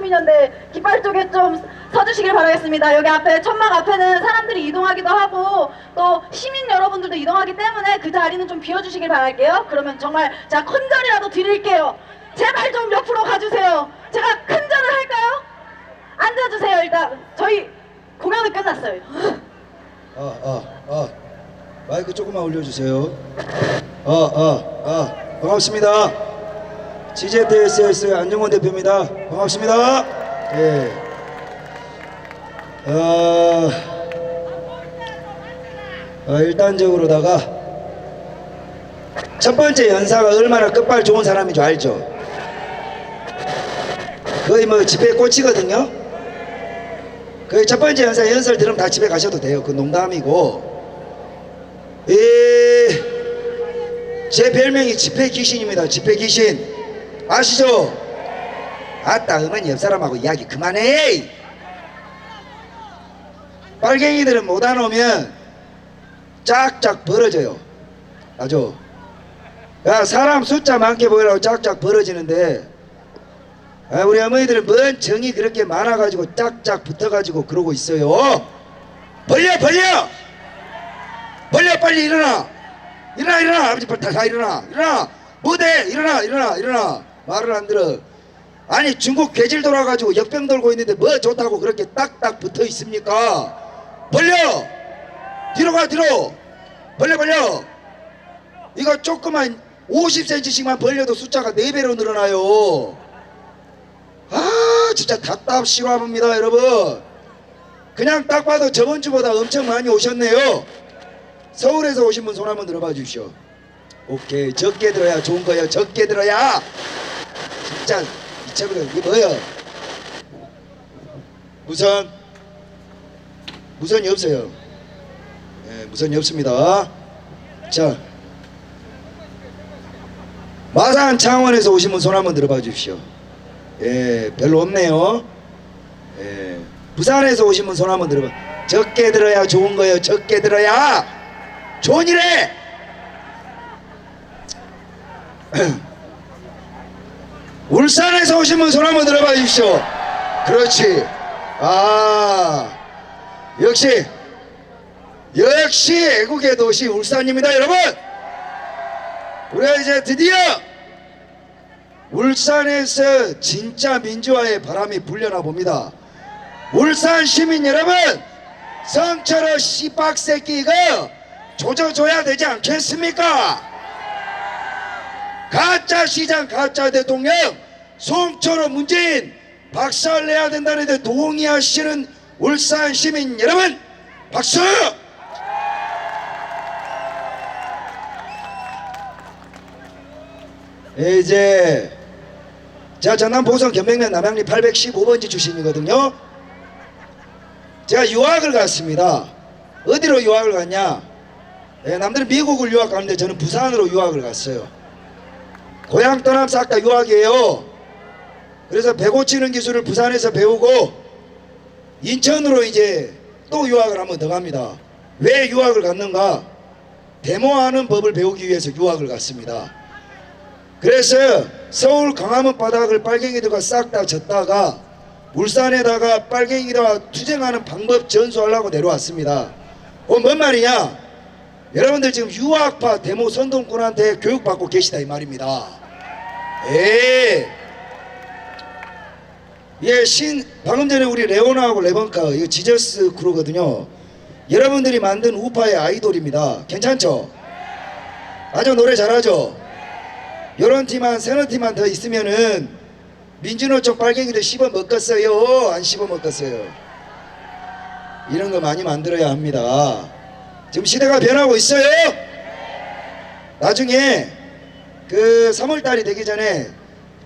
시민연대 깃발 쪽에 좀 서주시길 바라겠습니다. 여기 앞에 천막 앞에는 사람들이 이동하기도 하고 또 시민 여러분들도 이동하기 때문에 그 자리는 좀 비워주시길 바랄게요. 그러면 정말 제가 큰 자리라도 드릴게요. 제발 좀 옆으로 가주세요. 제가 큰 절을 할까요? 앉아주세요 일단. 저희 공연은 끝났어요. 아, 아, 아. 마이크 조금만 올려주세요. 아, 아, 아. 반갑습니다. GZSS 안정원 대표입니다. 반갑습니다. 예. 아, 아, 일단적으로다가 첫 번째 연사가 얼마나 끝발 좋은 사람인 줄 알죠? 거의 뭐 집에 꽂히거든요. 그첫 번째 연사 연설 들으면 다 집에 가셔도 돼요. 그 농담이고. 이, 제 별명이 집회 귀신입니다. 집회 귀신. 아시죠? 아따, 어머니 옆 사람하고 이야기 그만해! 빨갱이들은 못 안 오면 짝짝 벌어져요. 아죠? 야, 사람 숫자 많게 보이라고 짝짝 벌어지는데, 아, 우리 어머니들은 뭔 정이 그렇게 많아가지고 짝짝 붙어가지고 그러고 있어요. 벌려 벌려 벌려 빨리 일어나 일어나 일어나 아버지 다, 다 일어나 일어나 뭐대 일어나 일어나 일어나 말을 안 들어. 아니 중국 괴질 돌아가지고 역병 돌고 있는데 뭐 좋다고 그렇게 딱딱 붙어 있습니까? 벌려! 뒤로 가 뒤로! 벌려 벌려! 이거 조그만 50cm씩만 벌려도 숫자가 4배로 늘어나요. 아 진짜 답답시합니다 여러분. 그냥 딱 봐도 저번 주보다 엄청 많이 오셨네요. 서울에서 오신 분 손 한번 들어봐 주십시오. 오케이 적게 들어야 좋은 거예요. 적게 들어야 진짜 이참에 이게 뭐예요? 무선. 무선이 없어요. 예, 무선이 없습니다. 자. 마산 창원에서 오신 분 손 한번 들어봐 주십시오. 예, 별로 없네요. 예, 부산에서 오신 분 손 한번 들어봐. 적게 들어야 좋은 거예요. 적게 들어야. 좋은 일에. 울산에서 오신 분 손 한번 들어봐 주십시오. 그렇지. 아, 역시 역시 애국의 도시 울산입니다, 여러분. 우리가 이제 드디어 울산에서 진짜 민주화의 바람이 불려나 봅니다. 울산 시민 여러분, 성철호 씨박새끼 이거 조져줘야 되지 않겠습니까? 가짜 시장, 가짜 대통령, 송철호 문재인 박살내야 된다는 데 동의하시는 울산 시민 여러분, 박수! 이제 제가 전남 보성 견백면 남양리 815번지 출신이거든요. 제가 유학을 갔습니다. 어디로 유학을 갔냐? 예, 남들은 미국을 유학 가는데 저는 부산으로 유학을 갔어요. 고향 떠남 싹 다 유학이에요. 그래서 배 고치는 기술을 부산에서 배우고 인천으로 이제 또 유학을 한번 더 갑니다. 왜 유학을 갔는가? 데모하는 법을 배우기 위해서 유학을 갔습니다. 그래서 서울 강화문 바닥을 빨갱이들과 싹 다 졌다가 울산에다가 빨갱이들과 투쟁하는 방법 전수하려고 내려왔습니다. 어, 뭔 말이냐? 여러분들 지금 유학파 데모 선동꾼한테 교육받고 계시다 이 말입니다. 예. 예, 신 방금 전에 우리 레오나하고 레번카 이거 지저스 크루거든요. 여러분들이 만든 우파의 아이돌입니다. 괜찮죠? 아주 노래 잘하죠? 요런 팀만 세너 팀만 더 있으면은 민주노총 빨갱이들 씹어 먹겠어요 안 씹어 먹겠어요 이런 거 많이 만들어야 합니다 지금 시대가 변하고 있어요 나중에 그 3월달이 되기 전에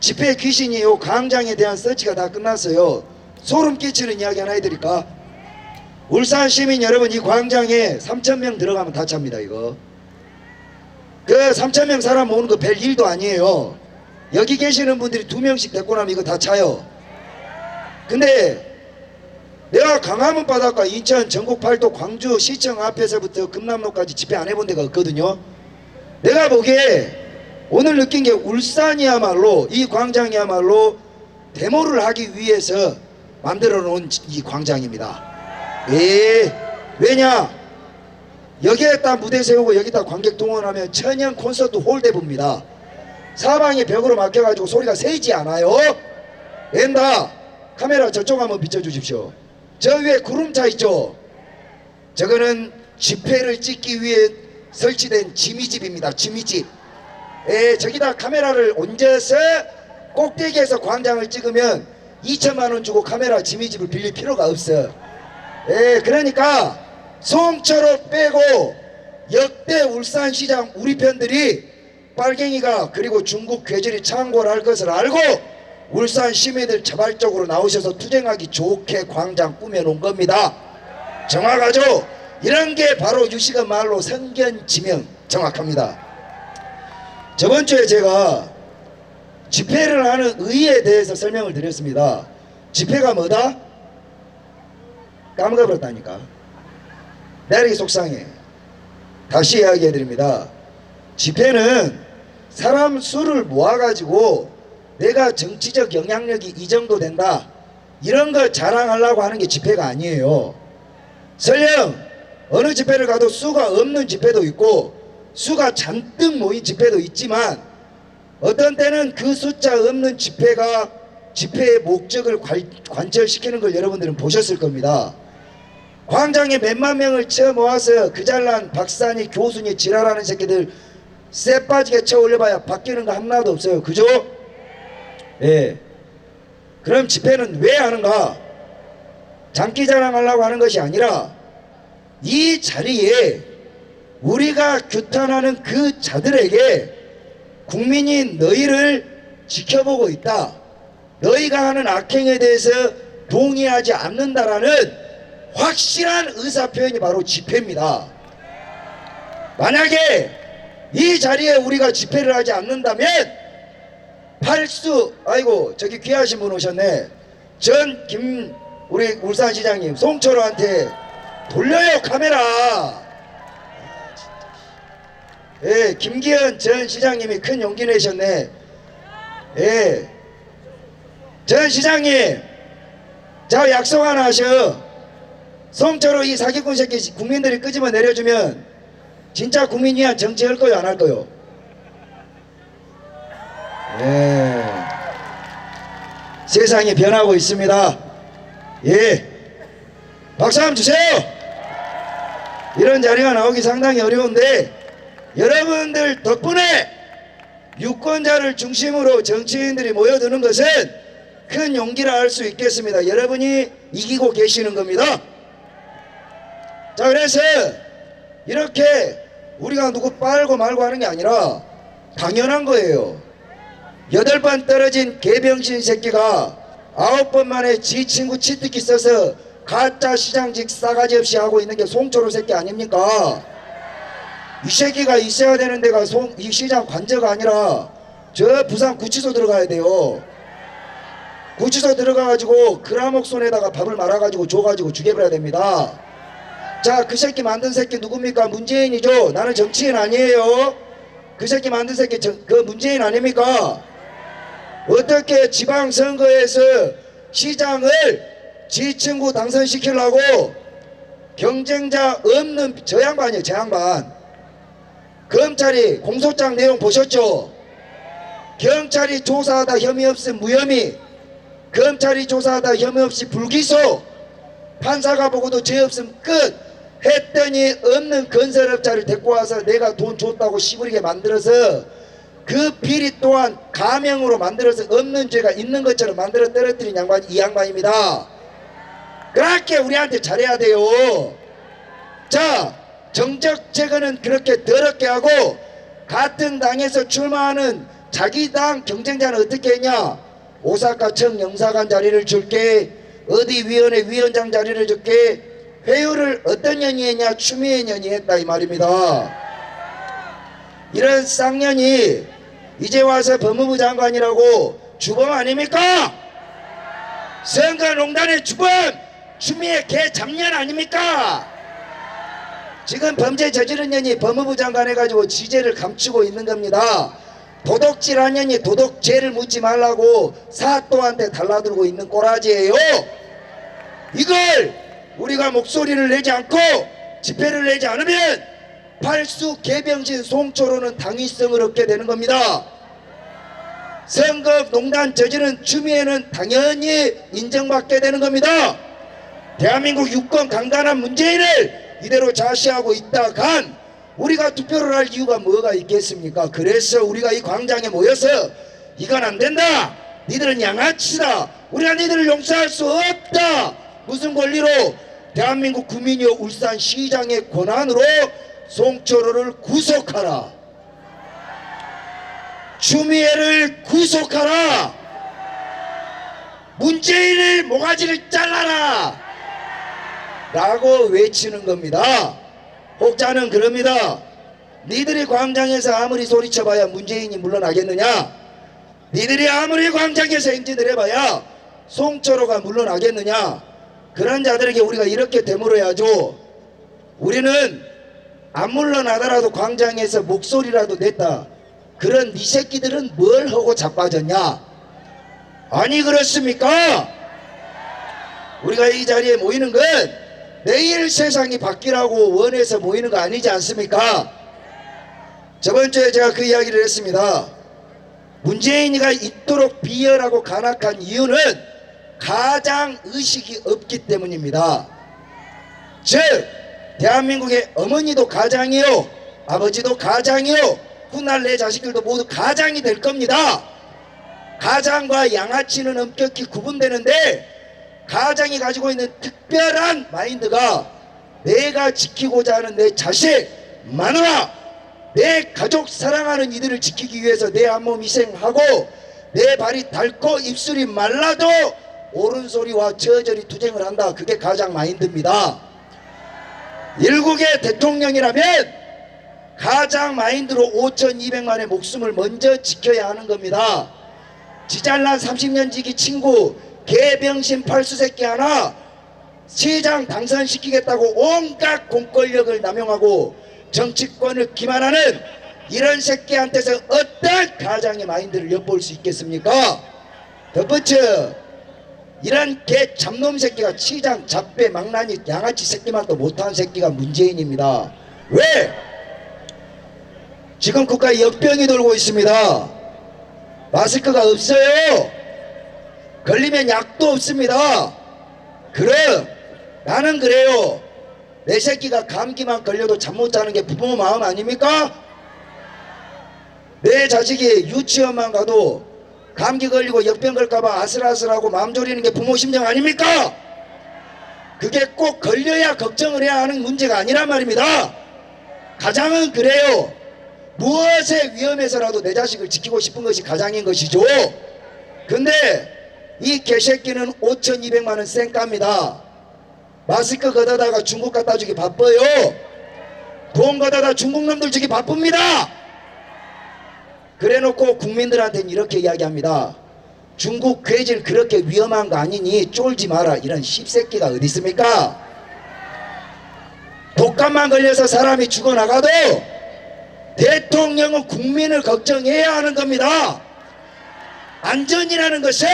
집회 귀신이 요 광장에 대한 서치가 다 끝났어요 소름 끼치는 이야기 하나 해드릴까 울산 시민 여러분 이 광장에 3천명 들어가면 다 찹니다 이거 그 3천 명 사람 모으는 거 별 일도 아니에요. 여기 계시는 분들이 두 명씩 데리고 나면 이거 다 차요. 근데 내가 강화문 바닷가 인천 전국 팔도 광주 시청 앞에서부터 금남로까지 집회 안 해본 데가 없거든요. 내가 보기에 오늘 느낀 게 울산이야말로 이 광장이야말로 데모를 하기 위해서 만들어 놓은 이 광장입니다. 예, 왜냐? 여기에다 무대 세우고 여기다 관객 동원하면 천연 콘서트 홀 대부입니다. 사방에 벽으로 막혀가지고 소리가 새지 않아요. 웬다 카메라 저쪽 한번 비춰주십시오. 저 위에 구름차 있죠. 저거는 집회를 찍기 위해 설치된 지미집입니다. 지미집. 예, 저기다 카메라를 얹어서 꼭대기에서 광장을 찍으면 2천만 원 주고 카메라 지미집을 빌릴 필요가 없어. 예, 그러니까 송철호 빼고 역대 울산시장 우리 편들이 빨갱이가 그리고 중국 괴질이 창궐 할 것을 알고 울산 시민들 자발적으로 나오셔서 투쟁하기 좋게 광장 꾸며놓은 겁니다. 정확하죠? 이런 게 바로 유시가 말로 선견지명 정확합니다. 저번 주에 제가 집회를 하는 의의에 대해서 설명을 드렸습니다. 집회가 뭐다? 까먹어버렸다니까. 내리기 속상해. 다시 이야기해 드립니다. 집회는 사람 수를 모아가지고 내가 정치적 영향력이 이 정도 된다. 이런 걸 자랑하려고 하는 게 집회가 아니에요. 설령 어느 집회를 가도 수가 없는 집회도 있고 수가 잔뜩 모인 집회도 있지만 어떤 때는 그 숫자 없는 집회가 집회의 목적을 관- 관철시키는 걸 여러분들은 보셨을 겁니다. 광장에 몇만 명을 쳐 모아서 그 잘난 박사니 교수니 지랄하는 새끼들 쎄 빠지게 쳐 올려봐야 바뀌는 거 하나도 없어요. 그죠? 예. 그럼 집회는 왜 하는가? 장기 자랑하려고 하는 것이 아니라 이 자리에 우리가 규탄하는 그 자들에게 국민이 너희를 지켜보고 있다. 너희가 하는 악행에 대해서 동의하지 않는다라는 확실한 의사 표현이 바로 집회입니다. 만약에 이 자리에 우리가 집회를 하지 않는다면 팔수 아이고 저기 귀하신 분 오셨네. 전 김 우리 울산시장님 송철호한테 돌려요 카메라. 아, 예, 김기현 전 시장님이 큰 용기 내셨네. 예, 전 시장님, 자 약속 하나 하셔. 송철호 이 사기꾼 새끼 국민들이 끄집어 내려주면 진짜 국민 위한 정치 할 거요 안 할 거요? 예. 세상이 변하고 있습니다. 예. 박수 한번 주세요. 이런 자리가 나오기 상당히 어려운데 여러분들 덕분에 유권자를 중심으로 정치인들이 모여드는 것은 큰 용기라 할 수 있겠습니다. 여러분이 이기고 계시는 겁니다. 자, 그래서 이렇게 우리가 누구 빨고 말고 하는 게 아니라 당연한 거예요. 여덟 번 떨어진 개병신 새끼가 아홉 번 만에 지 친구 치트키 써서 가짜 시장직 싸가지 없이 하고 있는 게 송초로 새끼 아닙니까? 이 새끼가 있어야 되는 데가 송, 이 시장 관저가 아니라 저 부산 구치소 들어가야 돼요. 구치소 들어가가지고 그라목 손에다가 밥을 말아가지고 줘가지고 죽여버려야 됩니다. 자, 그 새끼 만든 새끼 누굽니까? 문재인이죠. 나는 정치인 아니에요. 그 새끼 만든 새끼 정, 그 문재인 아닙니까? 어떻게 지방선거에서 시장을 지 친구 당선시키려고 경쟁자 없는 저 양반이에요 저 양반 검찰이 공소장 내용 보셨죠? 경찰이 조사하다 혐의 없음 무혐의 검찰이 조사하다 혐의 없이 불기소 판사가 보고도 죄 없음 끝 했더니 없는 건설업자를 데리고 와서 내가 돈 줬다고 시부리게 만들어서 그 비리 또한 가명으로 만들어서 없는 죄가 있는 것처럼 만들어 떨어뜨린 양반이 이 양반입니다. 그렇게 우리한테 잘해야 돼요. 자, 정적 제거는 그렇게 더럽게 하고 같은 당에서 출마하는 자기 당 경쟁자는 어떻게 했냐? 오사카청 영사관 자리를 줄게, 어디 위원회 위원장 자리를 줄게, 회유를 어떤 년이 했냐? 추미애 년이 했다 이 말입니다. 이런 쌍년이 이제 와서 법무부 장관이라고 주범 아닙니까? 선거농단의 주범 추미애 개 잡년 아닙니까? 지금 범죄 저지른 년이 법무부 장관 해가지고 지죄를 감추고 있는 겁니다. 도덕질하냐니 도덕죄를 묻지 말라고 사또한테 달라들고 있는 꼬라지예요. 이걸 우리가 목소리를 내지 않고 집회를 내지 않으면 팔수 개병신 송초로는 당위성을 얻게 되는 겁니다. 선거 농단 저지른 추미애는 당연히 인정받게 되는 겁니다. 대한민국 유권 강간한 문재인을 이대로 자시하고 있다간 우리가 투표를 할 이유가 뭐가 있겠습니까? 그래서 우리가 이 광장에 모여서 이건 안 된다. 니들은 양아치다. 우리가 니들을 용서할 수 없다. 무슨 권리로 대한민국 국민이여 울산시장의 권한으로 송철호를 구속하라. 추미애를 구속하라. 문재인을 모가지를 잘라라. 라고 외치는 겁니다. 혹자는 그럽니다. 니들이 광장에서 아무리 소리쳐봐야 문재인이 물러나겠느냐? 니들이 아무리 광장에서 행진을 해봐야 송철호가 물러나겠느냐? 그런 자들에게 우리가 이렇게 되물어야죠. 우리는 안 물러나더라도 광장에서 목소리라도 냈다. 그런 니 새끼들은 뭘 하고 자빠졌냐? 아니 그렇습니까? 우리가 이 자리에 모이는 건 내일 세상이 바뀌라고 원해서 모이는 거 아니지 않습니까? 저번 주에 제가 그 이야기를 했습니다. 문재인이가 이토록 비열하고 간악한 이유는 가장 의식이 없기 때문입니다. 즉 대한민국의 어머니도 가장이요 아버지도 가장이요 훗날 내 자식들도 모두 가장이 될 겁니다. 가장과 양아치는 엄격히 구분되는데 가장이 가지고 있는 특별한 마인드가 내가 지키고자 하는 내 자식, 마누라, 내 가족 사랑하는 이들을 지키기 위해서 내 한 몸 희생하고 내 발이 닳고 입술이 말라도 옳은 소리와 저절히 투쟁을 한다. 그게 가장 마인드입니다. 일국의 대통령이라면 가장 마인드로 5,200만의 목숨을 먼저 지켜야 하는 겁니다. 지잘난 30년 지기 친구 개병신 팔수새끼 하나 시장 당선시키겠다고 온갖 공권력을 남용하고 정치권을 기만하는 이런 새끼한테서 어떤 가장의 마인드를 엿볼 수 있겠습니까? 덧붙여 이런 개 잡놈 새끼가 시장 잡배 망나니 양아치 새끼만 또 못한 새끼가 문재인입니다. 왜? 지금 국가에 역병이 돌고 있습니다. 마스크가 없어요. 걸리면 약도 없습니다. 그럼 나는 그래요. 내 새끼가 감기만 걸려도 잠 못 자는 게 부모 마음 아닙니까? 내 자식이 유치원만 가도 감기 걸리고 역병 걸까봐 아슬아슬하고 마음 졸이는 게 부모 심정 아닙니까? 그게 꼭 걸려야 걱정을 해야 하는 문제가 아니란 말입니다. 가장은 그래요. 무엇에 위험해서라도 내 자식을 지키고 싶은 것이 가장인 것이죠. 근데 이 개새끼는 5,200만 원 쌩깝니다. 마스크 걷어다가 중국 갖다 주기 바빠요. 돈 걷어다 중국 놈들 주기 바쁩니다. 그래 놓고 국민들한테는 이렇게 이야기합니다. 중국 괴질 그렇게 위험한 거 아니니 쫄지 마라. 이런 씹새끼가 어디 있습니까? 독감만 걸려서 사람이 죽어나가도 대통령은 국민을 걱정해야 하는 겁니다. 안전이라는 것은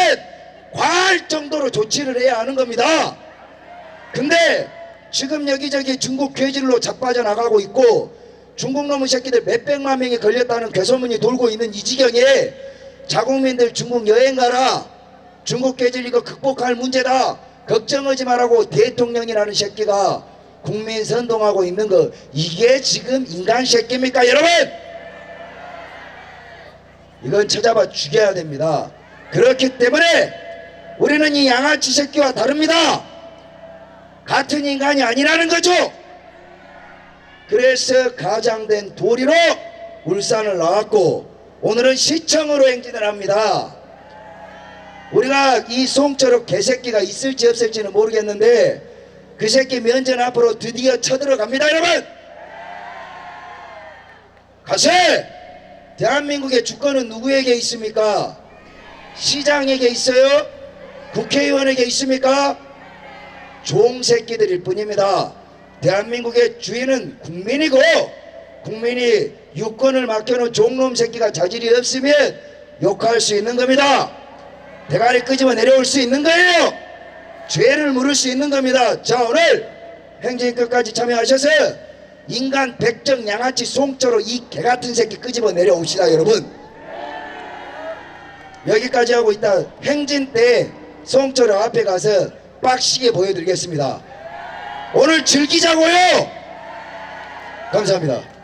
과할 정도로 조치를 해야 하는 겁니다. 근데 지금 여기저기 중국 괴질로 자빠져 나가고 있고 중국 놈의 새끼들 몇백만 명이 걸렸다는 괴소문이 돌고 있는 이 지경에 자국민들 중국 여행 가라. 중국 괴질 이거 극복할 문제다. 걱정하지 말라고 대통령이라는 새끼가 국민 선동하고 있는 거 이게 지금 인간 새끼입니까 여러분? 이건 찾아봐 죽여야 됩니다. 그렇기 때문에 우리는 이 양아치 새끼와 다릅니다. 같은 인간이 아니라는 거죠. 그래서 가장된 도리로 울산을 나왔고 오늘은 시청으로 행진을 합니다. 우리가 이 송철호 개새끼가 있을지 없을지는 모르겠는데 그 새끼 면전 앞으로 드디어 쳐들어갑니다 여러분. 가세! 대한민국의 주권은 누구에게 있습니까? 시장에게 있어요 국회의원에게 있습니까 종새끼들일 뿐입니다 대한민국의 주인은 국민이고 국민이 유권을 맡겨놓은 종놈 새끼가 자질이 없으면 욕할 수 있는 겁니다. 대가리 끄집어 내려올 수 있는 거예요. 죄를 물을 수 있는 겁니다. 자 오늘 행진 끝까지 참여하셔서 인간 백정 양아치 송초로 이 개같은 새끼 끄집어 내려옵시다 여러분. 여기까지 하고 있다 행진 때 송초로 앞에 가서 빡시게 보여드리겠습니다. 오늘 즐기자고요. 감사합니다.